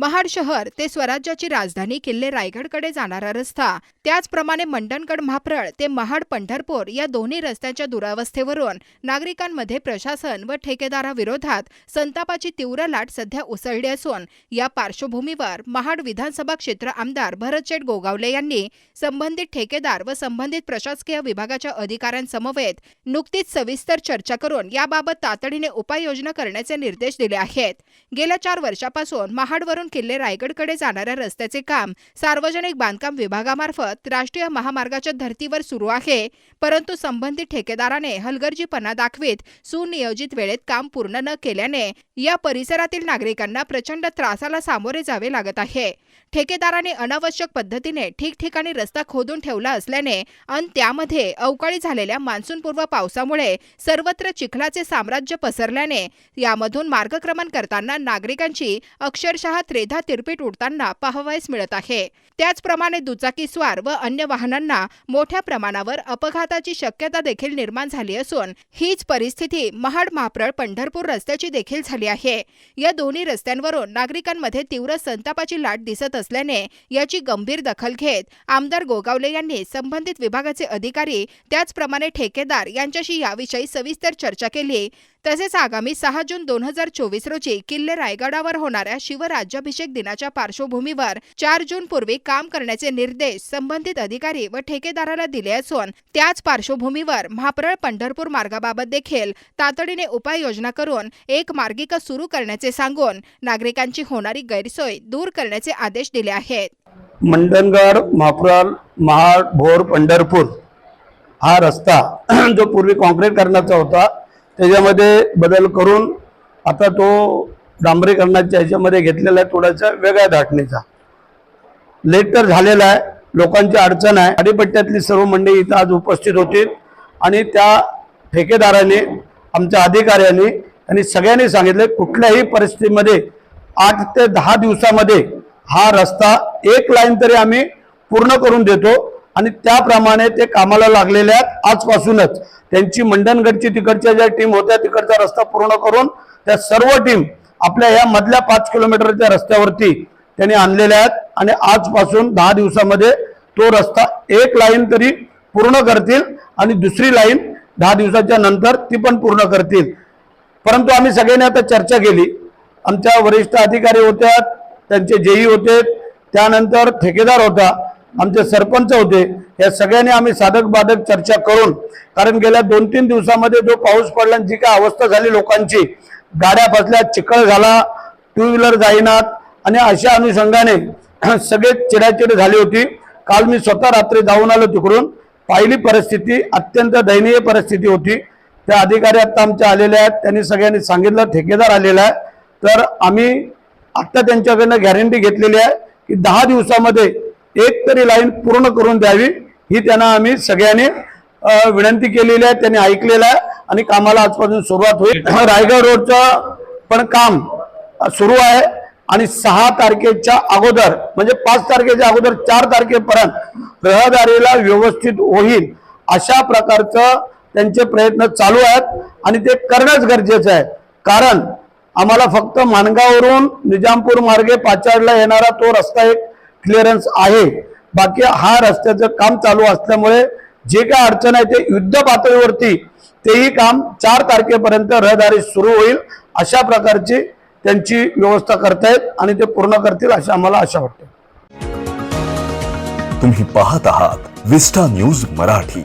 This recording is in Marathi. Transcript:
महाड शहर ते स्वराज्याची राजधानी किल्ले रायगडकडे जाणारा रस्ता. त्याचप्रमाणे मंडणगड म्हाप्रळ ते महाड पंढरपूर या दोन्ही रस्त्यांच्या दुरावस्थेवरून नागरिकांमध्ये प्रशासन व ठेकेदाराविरोधात संतापाची तीव्र लाट सध्या उसळली असून या पार्श्वभूमीवर महाड विधानसभा क्षेत्र आमदार भरतशेठ गोगावले यांनी संबंधित ठेकेदार व संबंधित प्रशासकीय विभागाच्या अधिकाऱ्यांसमवेत नुकतीच सविस्तर चर्चा करून याबाबत तातडीने उपाययोजना करण्याचे निर्देश दिले आहेत. गेल्या चार वर्षापासून महाडवरून किल्ले रायगडकडे जाणाऱ्या रस्त्याचे काम सार्वजनिक बांधकाम विभागामार्फत राष्ट्रीय महामार्गाच्या धर्तीवर सुरू आहे. परंतु संबंधित ठेकेदाराने हलगर्जीपणा दाखवीत सुनियोजित वेळेत काम पूर्ण न केल्याने या परिसरातील नागरिकांना प्रचंड त्रासाला सामोरे जावे लागत आहे. ठेकेदाराने अनावश्यक पद्धतीने ठिकठिकाणी रस्ता खोदून ठेवला असल्याने अन त्यामध्ये अवकाळी झालेल्या मान्सूनपूर्व पावसामुळे सर्वत्र चिखलाचे साम्राज्य पसरल्याने यामधून मार्गक्रमण करताना नागरिकांची अक्षरशः त्रेधा तिरपीट उडताना पाहावयास मिळत आहे. त्याचप्रमाणे दुचाकीस्वार व अन्य वाहनांना मोठ्या प्रमाणावर अपघाताची शक्यता देखील निर्माण झाली असून हीच परिस्थिती महाड महाप्रळ पंढरपूर रस्त्याची देखील झाली आहे. या दोन्ही रस्त्यांवरून नागरिकांमध्ये तीव्र संतापाची लाट दिसत असल्याने याची गंभीर दखल घेत आमदार गोगावले यांनी संबंधित विभागाचे अधिकारी त्याचप्रमाणे ठेकेदार यांच्याशी याविषयी सविस्तर चर्चा केली. तसेच आगामी सहा जून दोन हजार चोवीस रोजी किल्ले रायगडावर होणाऱ्या शिवराज्याभिषेक दिनाच्या पार्श्वभूमीवर चार जून पूर्वी काम करण्याचे निर्देश संबंधित अधिकारी व ठेकेदाराला दिले असून त्याच पार्श्वभूमीवर म्हाप्रळ पंढरपूर मार्गाबाबत देखील तातडीने उपाययोजना करून एक मार्गिका सुरू करण्याचे सांगून नागरिकांची होणारी गैरसोय दूर करण्याचे आदेश दिले आहेत. मंडणगड म्हाप्रल महाड भोर पंढरपूर हा रस्ता जो पूर्वी कॉन्क्रीट करण्याचा होता त्याच्यामध्ये बदल करून आता तो डांबरीकरणाच्या ह्याच्यामध्ये घेतलेला आहे थोडासा वेगळ्या धाटणीचा. लेट तर झालेला आहे लोकांची अडचण आहे. आडीपट्ट्यातली सर्व मंडळी इथं आज उपस्थित होती आणि त्या ठेकेदाराने आमच्या अधिकाऱ्यांनी आणि सगळ्यांनी सांगितलं कुठल्याही परिस्थितीमध्ये आठ ते दहा दिवसामध्ये हा रस्ता एक लाईन तरी आम्ही पूर्ण करून देतो. आणि त्याप्रमाणे ते कामाला लागलेले आहेत आजपासूनच. त्यांची मंडणगडची तिकडच्या ज्या टीम होत्या तिकडचा रस्ता पूर्ण करून त्या सर्व टीम आपल्या या मधल्या पाच किलोमीटरच्या रस्त्यावरती त्यांनी आणलेल्या आहेत. आणि आजपासून दहा दिवसामध्ये तो रस्ता एक लाईन तरी पूर्ण करतील आणि दुसरी लाईन दहा दिवसाच्या नंतर ती पण पूर्ण करतील. परंतु आम्ही सगळ्यांनी आता चर्चा केली. आमच्या वरिष्ठ अधिकारी होत्या त्यांचे जेई होते त्यानंतर ठेकेदार होता. आमचे सरपंच होते या सगळ्यांनी आम्ही साधक बाधक चर्चा करून कारण गेल्या दोन तीन दिवसामध्ये जो पाऊस पडला जी काय अवस्था झाली लोकांची गाड्या फसल्या चिखळ झाला टू व्हीलर जाईनात आणि अशा अनुषंगाने सगळे चिडाचिड झाली होती. काल मी स्वतः रात्री जाऊन आलो तिकडून पाहिली परिस्थिती अत्यंत दयनीय परिस्थिती होती. त्या अधिकारी आत्ता आमच्या आलेले आहेत त्यांनी सगळ्यांनी सांगितलं ठेकेदार आलेला आहे. तर आम्ही आत्ता त्यांच्याकडनं गॅरंटी घेतलेली आहे की दहा दिवसामध्ये एक तरी लाईन पूर्ण करून द्यावी. ही त्यांना आम्ही सगळ्यांनी विनंती केलेली आहे त्यांनी ऐकलेलं आहे आणि कामाला आजपासून सुरुवात होईल. रायगड रोडचं पण काम सुरू आहे आणि सहा तारखेच्या अगोदर म्हणजे पाच तारखेच्या अगोदर चार तारखेपर्यंत रहदारीला व्यवस्थित होईल अशा प्रकारचं त्यांचे प्रयत्न चालू आहेत आणि ते करणंच गरजेचं आहे. कारण आम्हाला फक्त माणगावरून निजामपूर मार्गे पाचाडला येणारा तो रस्ता एक क्लिअरन्स आहे. बाकी हा रस्त्याचं काम चालू असल्यामुळे जे काय अडचण आहे ते युद्ध पातळीवरती तेही काम चार तारखेपर्यंत रहदारी सुरू होईल अशा प्रकारची त्यांची व्यवस्था करतायत आणि ते पूर्ण करतील अशी आम्हाला आशा वाटते. तुम्ही पाहत आहात विस्टा न्यूज मराठी.